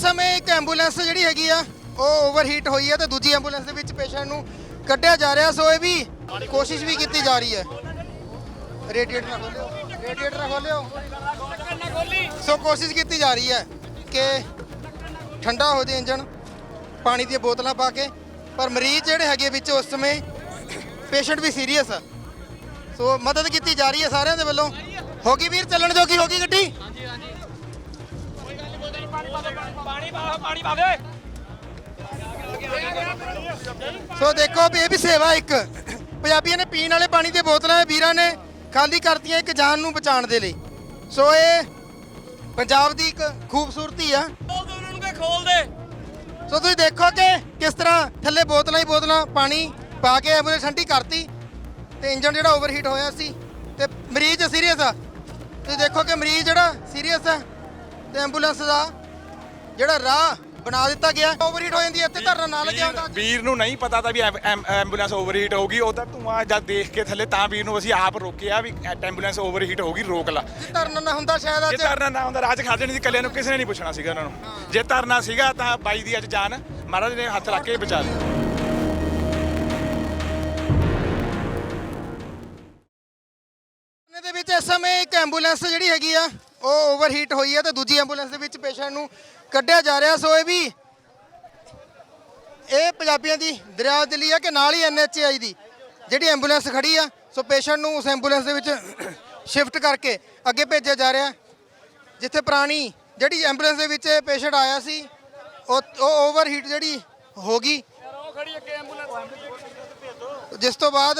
ਇਸ ਸਮੇਂ ਇੱਕ ਐਂਬੂਲੈਂਸ ਜਿਹੜੀ ਹੈਗੀ ਆ, ਉਹ ਓਵਰਹੀਟ ਹੋਈ ਹੈ ਤੇ ਦੂਜੀ ਐਂਬੂਲੈਂਸ ਦੇ ਵਿੱਚ ਪੇਸ਼ੈਂਟ ਨੂੰ ਕੱਢਿਆ ਜਾ ਰਿਹਾ। ਸੋ ਇਹ ਵੀ ਕੋਸ਼ਿਸ਼ ਵੀ ਕੀਤੀ ਜਾ ਰਹੀ ਹੈ। ਰੇਡੀਏਟਰ ਨਾ ਖੋਲਿਓ ਰੇਡੀਏਟਰ ਨਾ ਖੋਲਿਓ। ਸੋ ਕੋਸ਼ਿਸ਼ ਕੀਤੀ ਜਾ ਰਹੀ ਹੈ ਕਿ ਠੰਡਾ ਹੋ ਜੇ ਇੰਜਣ, ਪਾਣੀ ਦੀਆਂ ਬੋਤਲਾਂ ਪਾ ਕੇ, ਪਰ ਮਰੀਜ਼ ਜਿਹੜੇ ਹੈਗੇ ਵਿੱਚ ਉਸ ਸਮੇਂ ਪੇਸ਼ੈਂਟ ਵੀ ਸੀਰੀਅਸ ਆ। ਸੋ ਮਦਦ ਕੀਤੀ ਜਾ ਰਹੀ ਹੈ ਸਾਰਿਆਂ ਦੇ ਵੱਲੋਂ। ਹੋ ਗਈ ਵੀਰ, ਚੱਲਣ ਜੋਗੀ ਹੋ ਗਈ ਗੱਡੀ? ਪਾਣੀ ਪਾ ਸੋ ਦੇਖੋ ਵੀ ਇਹ ਵੀ ਸੇਵਾ ਇੱਕ। ਪੰਜਾਬੀਆਂ ਨੇ ਪੀਣ ਵਾਲੇ ਪਾਣੀ ਦੀਆਂ ਬੋਤਲਾਂ ਵੀਰਾਂ ਨੇ ਖਾਲੀ ਕਰਤੀਆਂ ਇੱਕ ਜਾਨ ਨੂੰ ਬਚਾਉਣ ਦੇ ਲਈ। ਸੋ ਇਹ ਪੰਜਾਬ ਦੀ ਇੱਕ ਖੂਬਸੂਰਤੀ ਆ। ਖੋਲ ਦੇ ਸੋ ਤੁਸੀਂ ਦੇਖੋ ਕਿ ਕਿਸ ਤਰ੍ਹਾਂ ਥੱਲੇ ਬੋਤਲਾਂ ਹੀ ਬੋਤਲਾਂ ਪਾਣੀ ਪਾ ਕੇ ਐਂਬੂਲੈਂਸ ਠੰਡੀ ਕਰਤੀ ਤੇ ਇੰਜਨ ਜਿਹੜਾ ਓਵਰਹੀਟ ਹੋਇਆ ਸੀ ਤੇ ਮਰੀਜ਼ ਸੀਰੀਅਸ ਆ। ਤੁਸੀਂ ਦੇਖੋ ਕਿ ਮਰੀਜ਼ ਜਿਹੜਾ ਸੀਰੀਅਸ ਆ ਤੇ ਐਂਬੂਲੈਂਸ ਦਾ ਜਿਹੜਾ ਰਾਹ ਬਣਾ ਦਿੱਤਾ ਗਿਆ ਓਵਰਹੀਟ ਹੋ ਜਾਂਦੀ ਹੈ ਇੱਥੇ ਧਰਨਾ ਨਾ ਲੱਗਿਆ ਹੁੰਦਾ। ਵੀਰ ਨੂੰ ਨਹੀਂ ਪਤਾ ਤਾਂ ਵੀ ਐਂਬੂਲੈਂਸ ਓਵਰਹੀਟ ਹੋਊਗੀ ਉਹ ਤਾਂ ਧੂਆਂ ਜਦ ਦੇਖ ਕੇ ਥੱਲੇ ਤਾਂ ਵੀਰ ਨੂੰ ਅਸੀਂ ਆਪ ਰੋਕਿਆ ਵੀ ਐਂਬੂਲੈਂਸ ਓਵਰਹੀਟ ਹੋਊਗੀ ਰੋਕ ਲਾ। ਜੇ ਧਰਨਾ ਨਾ ਹੁੰਦਾ ਸ਼ਾਇਦ ਜੇ ਅੱਜ ਧਰਨਾ ਨਾ ਹੁੰਦਾ ਰਾਜ ਖੜ ਜਾਣੀ ਸੀ ਇਕੱਲਿਆਂ ਨੂੰ ਕਿਸੇ ਨੇ ਨਹੀਂ ਪੁੱਛਣਾ ਸੀਗਾ ਉਹਨਾਂ ਨੂੰ। ਜੇ ਧਰਨਾ ਸੀਗਾ ਤਾਂ ਬਾਈ ਦੀ ਅੱਜ ਜਾਨ ਮਹਾਰਾਜ ਨੇ ਹੱਥ ਰੱਖ ਕੇ ਬਚਾ ਲਈ ਦੇ ਵਿੱਚ ਇਸ ਸਮੇਂ ਇੱਕ ਐਂਬੂਲੈਂਸ ਜਿਹੜੀ ਹੈਗੀ ਆ ਉਹ ਓਵਰਹੀਟ ਹੋਈ ਹੈ ਤੇ ਦੂਜੀ ਐਂਬੂਲੈਂਸ ਦੇ ਵਿੱਚ ਪੇਸ਼ੈਂਟ ਨੂੰ ਕੱਢਿਆ ਜਾ ਰਿਹਾ। ਸੋ ਇਹ ਵੀ ਇਹ ਪੰਜਾਬੀਆਂ ਦੀ ਦਰਿਆ ਦਿੱਲੀ ਆ ਕਿ ਨਾਲ ਹੀ ਐਨਐਚਆਈ ਦੀ ਜਿਹੜੀ ਐਂਬੂਲੈਂਸ ਖੜੀ ਆ। ਸੋ ਪੇਸ਼ੈਂਟ ਨੂੰ ਉਸ ਐਂਬੂਲੈਂਸ ਦੇ ਵਿੱਚ ਸ਼ਿਫਟ ਕਰਕੇ ਅੱਗੇ ਭੇਜਿਆ ਜਾ ਰਿਹਾ। ਜਿੱਥੇ ਪੁਰਾਣੀ ਜਿਹੜੀ ਐਂਬੂਲੈਂਸ ਦੇ ਵਿੱਚ ਪੇਸ਼ੈਂਟ ਆਇਆ ਸੀ ਉਹ ਓਵਰਹੀਟ ਜਿਹੜੀ ਹੋ ਗਈ। ਜਿਸ ਤੋਂ ਬਾਅਦ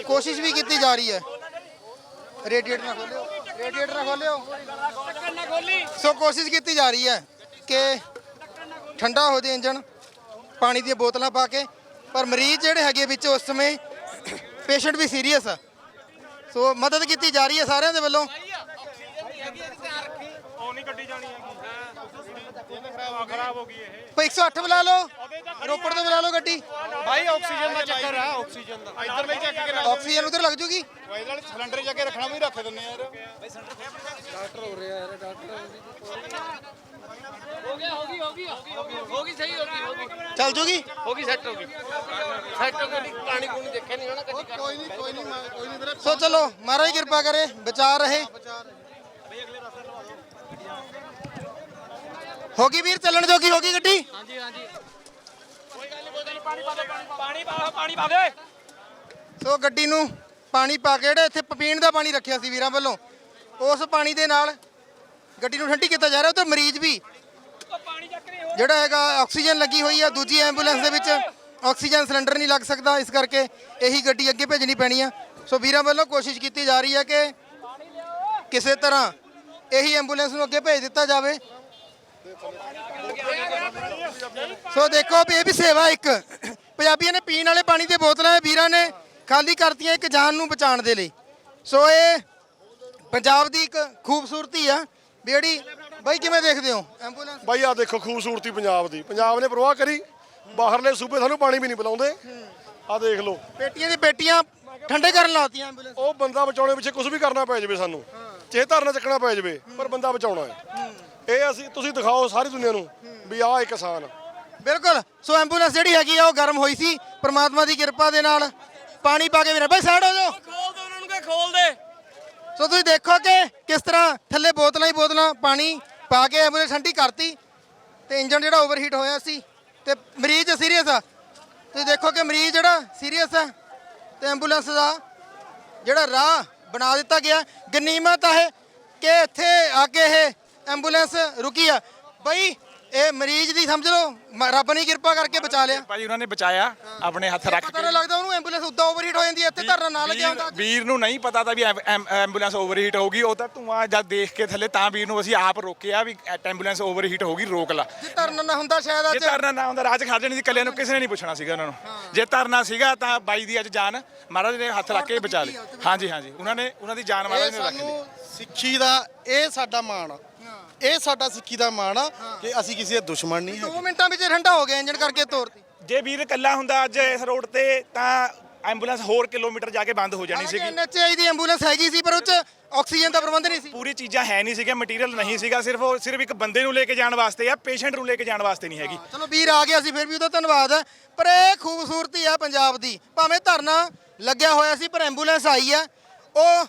ਕੋਸ਼ਿਸ਼ ਵੀ ਕੀਤੀ ਜਾ ਰਹੀ ਹੈ। ਰੇਡੀਏਟਰ ਨਾ ਖੋਲਿਓ। ਰੇਡੀਏਟਰ ਨਾ ਖੋਲਿਓ। ਸੋ ਕੋਸ਼ਿਸ਼ ਕੀਤੀ ਜਾ ਰਹੀ ਹੈ ਕਿ ਠੰਡਾ ਹੋ ਜੇ ਇੰਜਨ ਪਾਣੀ ਦੀਆਂ ਬੋਤਲਾਂ ਪਾ ਕੇ। ਪਰ ਮਰੀਜ਼ ਜਿਹੜੇ ਹੈਗੇ ਵਿੱਚ ਉਸ ਸਮੇਂ ਪੇਸ਼ੈਂਟ ਵੀ ਸੀਰੀਅਸ ਆ। ਸੋ ਮਦਦ ਕੀਤੀ ਜਾ ਰਹੀ ਹੈ ਸਾਰਿਆਂ ਦੇ ਵੱਲੋਂ। ਉਹ ਨਹੀਂ ਗੱਡੀ ਜਾਣੀ ਹੈਗੀ। ਖਰਾਬ ਖਰਾਬ ਹੋ ਗਈ ਇਹ। ਭਾਈ 108 ਬੁਲਾ ਲਓ। ਰੋਪੜ ਤੋਂ ਬੁਲਾ ਲਓ ਗੱਡੀ। ਭਾਈ ਆਕਸੀਜਨ ਦਾ ਚੱਕਰ ਆ ਆਕਸੀਜਨ ਦਾ। ਇੱਧਰ ਵੀ ਚੱਕ ਕੇ ਆਕਸੀਜਨ ਉਧਰ ਲੱਗ ਜੂਗੀ। ਇਹਦੇ ਨਾਲ ਸਿਲੰਡਰ ਜਾ ਕੇ ਰੱਖਣਾ ਵੀ ਰੱਖ ਦਿੰਨੇ ਯਾਰ। ਹੋ ਗਿਆ ਹੋ ਗਈ ਹੋ ਗਈ ਹੋ ਗਈ ਹੋ ਗਈ ਹੋ ਗਈ ਸਹੀ ਹੋ ਗਈ ਹੋ ਗਈ। ਚੱਲ ਜੂਗੀ? ਹੋ ਗਈ ਸੈੱਟ ਹੋ ਗਈ। ਸੈੱਟ ਹੋ ਗਈ ਪਾਣੀ ਪੂਣੀ ਦੇਖਿਆ ਨਹੀਂ ਗੱਡੀ ਕਰ। ਕੋਈ ਨਹੀਂ ਕੋਈ ਨਹੀਂ ਕੋਈ ਨਹੀਂ ਵੀਰੇ। ਸੋ ਚਲੋ ਮਹਾਰਾਜ ਕਿਰਪਾ ਕਰੇ ਬਚਾ ਰਹੇ। ਹੋ ਗਈ ਵੀਰ ਚੱਲਣ ਜੋਗੀ ਹੋ ਗਈ ਗੱਡੀ? ਹਾਂਜੀ ਹਾਂਜੀ। ਪਾਣੀ ਪਾ ਦੇ ਪਾਣੀ ਪਾ ਪਾਣੀ ਪਾ ਦੇ ਸੋ ਗੱਡੀ ਨੂੰ ਪਾਣੀ ਪਾ ਕੇ ਜਿਹੜਾ ਇੱਥੇ ਪੀਣ ਦਾ ਪਾਣੀ ਰੱਖਿਆ ਸੀ ਵੀਰਾਂ ਵੱਲੋਂ ਉਸ ਪਾਣੀ ਦੇ ਨਾਲ ਗੱਡੀ ਨੂੰ ਠੰਡੀ ਕੀਤਾ ਜਾ ਰਿਹਾ ਤੇ ਮਰੀਜ਼ ਵੀ। ਜਿਹੜਾ ਹੈਗਾ ਆਕਸੀਜਨ ਲੱਗੀ ਹੋਈ ਆ ਦੂਜੀ ਐਂਬੂਲੈਂਸ ਦੇ ਵਿੱਚ ਆਕਸੀਜਨ ਸਿਲੰਡਰ ਨਹੀਂ ਲੱਗ ਸਕਦਾ ਇਸ ਕਰਕੇ ਇਹੀ ਗੱਡੀ ਅੱਗੇ ਭੇਜਣੀ ਪੈਣੀ ਆ। ਸੋ ਵੀਰਾਂ ਵੱਲੋਂ ਕੋਸ਼ਿਸ਼ ਕੀਤੀ ਜਾ ਰਹੀ ਹੈ ਕਿ ਕਿਸੇ ਤਰ੍ਹਾਂ ਇਹੀ ਐਂਬੂਲੈਂਸ ਨੂੰ ਅੱਗੇ ਭੇਜ ਦਿੱਤਾ ਜਾਵੇ। ਸੋ ਦੇਖੋ ਵੀ ਇਹ ਵੀ ਸੇਵਾ ਇੱਕ। ਪੰਜਾਬੀਆਂ ਨੇ ਪੀਣ ਵਾਲੇ ਪਾਣੀ ਦੀਆਂ ਬੋਤਲਾਂ ਵੀਰਾਂ ਨੇ ਖਾਲੀ ਕਰਤੀਆਂ ਇੱਕ ਜਾਨ ਨੂੰ ਬਚਾਉਣ ਦੇ ਲਈ। ਸੋ ਇਹ ਪੰਜਾਬ ਦੀ ਇੱਕ ਖੂਬਸੂਰਤੀ ਆ। ਵੀ ਜਿਹੜੀ ਬਾਈ ਕਿਵੇਂ ਦੇਖਦੇ ਹੋ? ਐਂਬੂਲੈਂਸ? ਬਾਈ ਆ ਦੇਖੋ ਖੂਬਸੂਰਤੀ ਪੰਜਾਬ ਦੀ। ਪੰਜਾਬ ਨੇ ਪ੍ਰਵਾਹ ਕਰੀ ਬਾਹਰਲੇ ਸੂਬੇ ਸਾਨੂੰ ਪਾਣੀ ਵੀ ਨਹੀਂ ਪਿਲਾਉਂਦੇ। ਆ ਦੇਖ ਲਓ। ਪੇਟੀਆਂ ਦੀ ਪੇਟੀਆਂ ਠੰਡੇ ਕਰਨ ਲਾਤੀਆਂ ਐਂਬੂਲੈਂਸ। ਉਹ ਬੰਦਾ ਬਚਾਉਣੇ ਪਿੱਛੇ ਕੁਝ ਵੀ ਕਰਨਾ ਪੈ ਜਾਵੇ ਸਾਨੂੰ। ਚਾਹੇ ਧਰਨਾ ਚੱਕਣਾ ਪੈ ਜਾਵੇ ਪਰ ਬੰਦਾ ਬਚਾਉਣਾ ਹੈ। ਇਹ ਅਸੀਂ ਤੁਸੀਂ ਦਿਖਾਓ ਸਾਰੀ ਦੁਨੀਆ ਨੂੰ ਵੀ ਆਹ ਇੱਕ ਕਿਸਾਨ ਬਿਲਕੁਲ ਸੋ ਐਂਬੂਲੈਂਸ ਜਿਹੜੀ ਹੈਗੀ ਆ ਉਹ ਗਰਮ ਹੋਈ ਸੀ। ਪ੍ਰਮਾਤਮਾ ਦੀ ਕਿਰਪਾ ਦੇ ਨਾਲ ਪਾਣੀ ਪਾ ਕੇ ਵੀਰੇ ਬਾਈ ਸਾਈਡ ਹੋ ਜਾਓ। ਖੋਲ ਦੇ ਉਹਨਾਂ ਨੂੰ ਕਿ ਖੋਲ ਦੇ। ਸੋ ਤੁਸੀਂ ਦੇਖੋ ਕਿ ਕਿਸ ਤਰ੍ਹਾਂ ਥੱਲੇ ਬੋਤਲਾਂ ਹੀ ਬੋਤਲਾਂ ਪਾਣੀ ਪਾ ਕੇ ਐਂਬੂਲੈਂਸ ਠੰਡੀ ਕਰਤੀ ਤੇ ਇੰਜਨ ਜਿਹੜਾ ਓਵਰਹੀਟ ਹੋਇਆ ਸੀ ਤੇ ਮਰੀਜ਼ ਸੀਰੀਅਸ ਆ। ਤੁਸੀਂ ਦੇਖੋ ਕਿ ਮਰੀਜ਼ ਜਿਹੜਾ ਸੀਰੀਅਸ ਆ ਤੇ ਐਂਬੂਲੈਂਸ ਦਾ ਜਿਹੜਾ ਰਾਹ ਬਣਾ ਦਿੱਤਾ ਗਿਆ। ਗਨੀਮਤ ਆ ਇਹ ਕਿ ਇੱਥੇ ਆ ਕੇ ਇਹ ਐਂਬੂਲੈਂਸ ਰੁਕੀ ਆ। ਬਈ ਇਹ ਮਰੀਜ਼ ਦੀ ਸਮਝ ਲਓ ਮ- ਰੱਬ ਨੇ ਕਿਰਪਾ ਕਰਕੇ ਬਚਾ ਲਿਆ। ਭਾਜੀ ਉਹਨਾਂ ਨੇ ਬਚਾਇਆ ਆਪਣੇ ਹੱਥ ਰੱਖ ਪਤਾ ਕੇ। ਨਾ ਲੱਗਦਾ ਉਹਨੂੰ ਐਂਬੂਲੈਂਸ ਉੱਦਾਂ ਓਵਰਹੀਟ ਹੋ ਜਾਂਦੀ ਹੈ ਇੱਥੇ ਧਰਨਾ ਨਾ ਲੱਗਿਆ ਹੁੰਦਾ। ਵੀਰ- ਨੂੰ ਨਹੀਂ ਪਤਾ ਤਾਂ ਵੀ ਐਮ- ਐਮ- ਐਂਬੂਲੈਂਸ ਓਵਰਹੀਟ ਹੋਊਗੀ ਉਹ ਤਾਂ ਧੂਆਂ ਜਦ ਦੇਖ ਕੇ ਥੱਲੇ ਤਾਂ ਵੀਰ ਨੂੰ ਅਸੀਂ ਆਪ ਰੋਕਿਆ ਵੀ ਐ- ਐਂਬੂਲੈਂਸ ਓਵਰਹੀਟ ਹੋਊਗੀ ਰੋਕ ਲਾ। ਜੇ ਧਰਨਾ ਨਾ ਹੁੰਦਾ ਸ਼ਾਇਦ ਜੇ ਅੱਜ ਧਰਨਾ ਨਾ ਹੁੰਦਾ ਰਾਜ ਖੜ ਜਾਣੀ ਸੀ ਇਕੱਲਿਆਂ ਨੂੰ ਕਿਸੇ ਨੇ ਨਹੀਂ ਪੁੱਛਣਾ ਸੀਗਾ ਉਹਨਾਂ ਨੂੰ। ਜੇ ਧਰਨਾ ਸੀਗਾ ਤਾਂ ਬਾਈ ਦੀ ਅੱਜ ਜਾਨ ਮਹਾਰਾਜ ਨੇ ਹੱਥ ਰੱਖ ਕੇ ਬਚਾ ਲਈ। ਹਾਂਜੀ ਹਾਂਜੀ ਉਹਨਾਂ ਨੇ ਉਹਨਾਂ ਦੀ ਜਾਨ ਇਹ ਮਹਾਰਾਜ ਨੇ ਰੱਖ ਲਈ। ਸਾਨੂੰ ਸਿੱਖੀ ਦਾ ਇਹ ਸਾਡਾ ਮਾਣ ਆ। ਇਹ ਸਾਡਾ ਸਿੱਖੀ ਦਾ ਮਾਣ ਆ ਕਿ ਅਸੀਂ ਕਿਸੇ ਦੇ ਦੁਸ਼ਮਣ ਨਹੀਂ ਹੈਗੇ। 2 ਮਿੰਟਾਂ ਵਿੱਚ ਠੰਡਾ ਹੋ ਗਿਆ ਇੰਜਨ ਕਰਕੇ ਤੋਰਤੀ ਜੇ ਵੀਰ ਇਕੱਲਾ ਹੁੰਦਾ ਅੱਜ ਇਸ ਰੋਡ ਤੇ ਤਾਂ ਐਂਬੂਲੈਂਸ ਹੋਰ ਕਿਲੋਮੀਟਰ ਜਾ ਕੇ ਬੰਦ ਹੋ ਜਾਣੀ ਸੀਗੀ। ਐਨਐਚਆਈ ਦੀ ਐਂਬੂਲੈਂਸ ਹੈਗੀ ਸੀ ਪਰ ਉਹ ਚ ਆਕਸੀਜਨ ਦਾ ਪ੍ਰਬੰਧ ਨਹੀਂ ਸੀ। ਪੂਰੀ ਚੀਜ਼ਾਂ ਹੈ ਨਹੀਂ ਸੀਗਾ ਮਟੀਰੀਅਲ ਨਹੀਂ ਸੀਗਾ ਸਿਰਫ ਉਹ ਸਿਰਫ ਇੱਕ ਬੰਦੇ ਨੂੰ ਲੈ ਕੇ ਜਾਣ ਵਾਸਤੇ ਆ ਪੇਸ਼ੈਂਟ ਨੂੰ ਲੈ ਕੇ ਜਾਣ ਵਾਸਤੇ ਨਹੀਂ ਹੈਗੀ। ਚਲੋ ਵੀਰ ਆ ਗਿਆ ਸੀ ਫਿਰ ਵੀ ਉਹਦਾ ਧੰਨਵਾਦ ਹੈ। ਪਰ ਇਹ ਖੂਬਸੂਰਤੀ ਆ ਪੰਜਾਬ ਦੀ। ਭਾਵੇਂ ਧਰਨਾ ਲੱਗਿਆ ਹੋਇਆ ਸੀ ਪਰ ਐਂਬੂਲੈਂਸ ਆਈ ਆ ਉਹ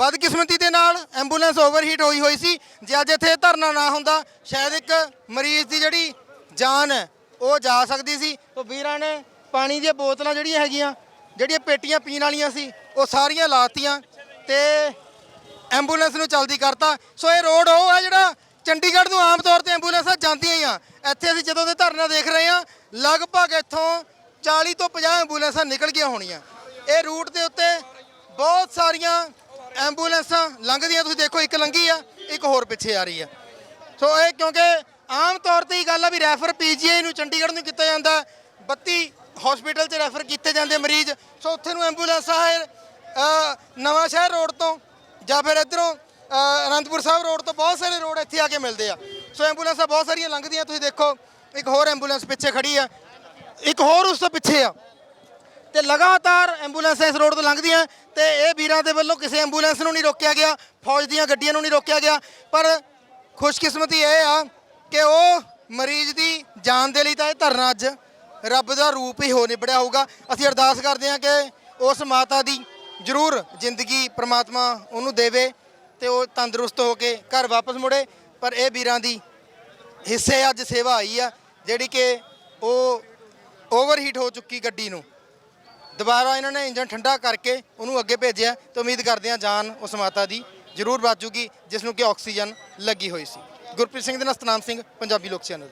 ਬਦਕਿਸਮਤੀ ਦੇ ਨਾਲ ਐਂਬੂਲੈਂਸ ਓਵਰਹੀਟ ਹੋਈ ਹੋਈ ਸੀ। ਜੇ ਅੱਜ ਇੱਥੇ ਧਰਨਾ ਨਾ ਹੁੰਦਾ, ਸ਼ਾਇਦ ਇੱਕ ਮਰੀਜ਼ ਦੀ ਜਿਹੜੀ ਜਾਨ ਹੈ, ਉਹ ਜਾ ਸਕਦੀ ਸੀ। ਤਾਂ ਵੀਰਾਂ ਨੇ ਪਾਣੀ ਦੀਆਂ ਬੋਤਲਾਂ ਜਿਹੜੀਆਂ ਹੈਗੀਆਂ, ਜਿਹੜੀਆਂ ਪੇਟੀਆਂ ਪੀਣ ਵਾਲੀਆਂ ਸੀ, ਉਹ ਸਾਰੀਆਂ ਲਾਤੀਆਂ ਤੇ ਐਂਬੂਲੈਂਸ ਨੂੰ ਚਲਦੀ ਕਰਤਾ। ਸੋ ਇਹ ਰੋਡ ਉਹ ਹੈ ਜਿਹੜਾ ਚੰਡੀਗੜ੍ਹ ਨੂੰ ਆਮ ਤੌਰ ਤੇ ਐਂਬੂਲੈਂਸਾਂ ਜਾਂਦੀਆਂ ਹੀ ਆ। ਇੱਥੇ ਅਸੀਂ ਜਦੋਂ ਦੇ ਧਰਨਾ ਦੇਖ ਰਹੇ ਹਾਂ, ਲਗਭਗ ਇੱਥੋਂ 40 ਤੋਂ 50 ਐਂਬੂਲੈਂਸਾਂ ਨਿਕਲ ਗਈਆਂ ਹੋਣੀਆਂ। ਇਹ ਰੂਟ ਦੇ ਉੱਤੇ ਬਹੁਤ ਸਾਰੀਆਂ ਐਂਬੂਲੈਂਸਾਂ ਲੰਘਦੀਆਂ, ਤੁਸੀਂ ਦੇਖੋ ਇੱਕ ਲੰਘੀ ਆ, ਇੱਕ ਹੋਰ ਪਿੱਛੇ ਆ ਰਹੀ ਆ। ਸੋ ਇਹ ਕਿਉਂਕਿ ਆਮ ਤੌਰ ਤੇ ਹੀ ਗੱਲ ਆ ਵੀ ਰੈਫਰ ਪੀਜੀਆਈ ਨੂੰ ਚੰਡੀਗੜ੍ਹ ਨੂੰ ਕੀਤਾ ਜਾਂਦਾ 32 ਹਸਪੀਟਲ 'ਚ ਰੈਫਰ ਕੀਤੇ ਜਾਂਦੇ ਮਰੀਜ਼। ਸੋ ਉੱਥੇ ਨੂੰ ਐਂਬੂਲੈਂਸਾਂ ਹੈ ਨਵਾਂ ਸ਼ਹਿਰ ਰੋਡ ਤੋਂ ਜਾਂ ਫਿਰ ਇਧਰੋਂ ਅਨੰਦਪੁਰ ਸਾਹਿਬ ਰੋਡ ਤੋਂ ਬਹੁਤ ਸਾਰੇ ਰੋਡ ਇੱਥੇ ਆ ਕੇ ਮਿਲਦੇ ਆ। ਸੋ ਐਂਬੂਲੈਂਸਾਂ ਬਹੁਤ ਸਾਰੀਆਂ ਲੰਘਦੀਆਂ, ਤੁਸੀਂ ਦੇਖੋ, ਇੱਕ ਹੋਰ ਐਂਬੂਲੈਂਸ ਪਿੱਛੇ ਖੜੀ ਆ, ਇੱਕ ਹੋਰ ਉਸ ਤੋਂ ਪਿੱਛੇ ਆ। ਤੇ ਲਗਾਤਾਰ ਐਂਬੂਲੈਂਸਾਂ ਇਸ ਰੋਡ ਤੋਂ ਲੰਘਦੀਆਂ ਤੇ ਇਹ ਵੀਰਾਂ ਦੇ ਵੱਲੋਂ ਕਿਸੇ ਐਂਬੂਲੈਂਸ ਨੂੰ ਨਹੀਂ ਰੋਕਿਆ ਗਿਆ, ਫੌਜ ਦੀਆਂ ਗੱਡੀਆਂ ਨੂੰ ਨਹੀਂ ਰੋਕਿਆ ਗਿਆ। ਪਰ ਖੁਸ਼ਕਿਸਮਤੀ ਇਹ ਆ ਕਿ ਉਹ ਮਰੀਜ਼ ਦੀ ਜਾਨ ਦੇ ਲਈ ਤਾਂ ਇਹ ਧਰਨਾ ਅੱਜ ਰੱਬ ਦਾ ਰੂਪ ਹੀ ਹੋ ਨਿਬੜਿਆ ਹੋਊਗਾ। ਅਸੀਂ ਅਰਦਾਸ ਕਰਦੇ ਹਾਂ ਕਿ ਉਸ ਮਾਤਾ ਦੀ ਜ਼ਰੂਰ ਜ਼ਿੰਦਗੀ ਪ੍ਰਮਾਤਮਾ ਉਹਨੂੰ ਦੇਵੇ ਤੇ ਉਹ ਤੰਦਰੁਸਤ ਹੋ ਕੇ ਘਰ ਵਾਪਸ ਮੁੜੇ। ਪਰ ਇਹ ਵੀਰਾਂ ਦੀ ਹਿੱਸੇ ਅੱਜ ਸੇਵਾ ਆਈ ਆ, ਜਿਹੜੀ ਕਿ ਉਹ ਓਵਰਹੀਟ ਹੋ ਚੁੱਕੀ ਗੱਡੀ ਨੂੰ। ਦੁਬਾਰਾ ਇਹਨਾਂ ਨੇ ਇੰਜਨ ਠੰਡਾ ਕਰਕੇ ਉਹਨੂੰ ਅੱਗੇ ਭੇਜਿਆ ਤੇ ਉਮੀਦ ਕਰਦੇ ਹਾਂ ਜਾਨ ਉਸ ਮਾਤਾ ਦੀ ਜ਼ਰੂਰ ਬਚ ਜੂਗੀ, ਜਿਸ ਨੂੰ ਕਿ ਆਕਸੀਜਨ ਲੱਗੀ ਹੋਈ ਸੀ। ਗੁਰਪ੍ਰੀਤ ਸਿੰਘ ਦੇ ਨਾਲ ਸਤਨਾਮ ਸਿੰਘ, ਪੰਜਾਬੀ ਲੋਕ ਚੈਨਲ।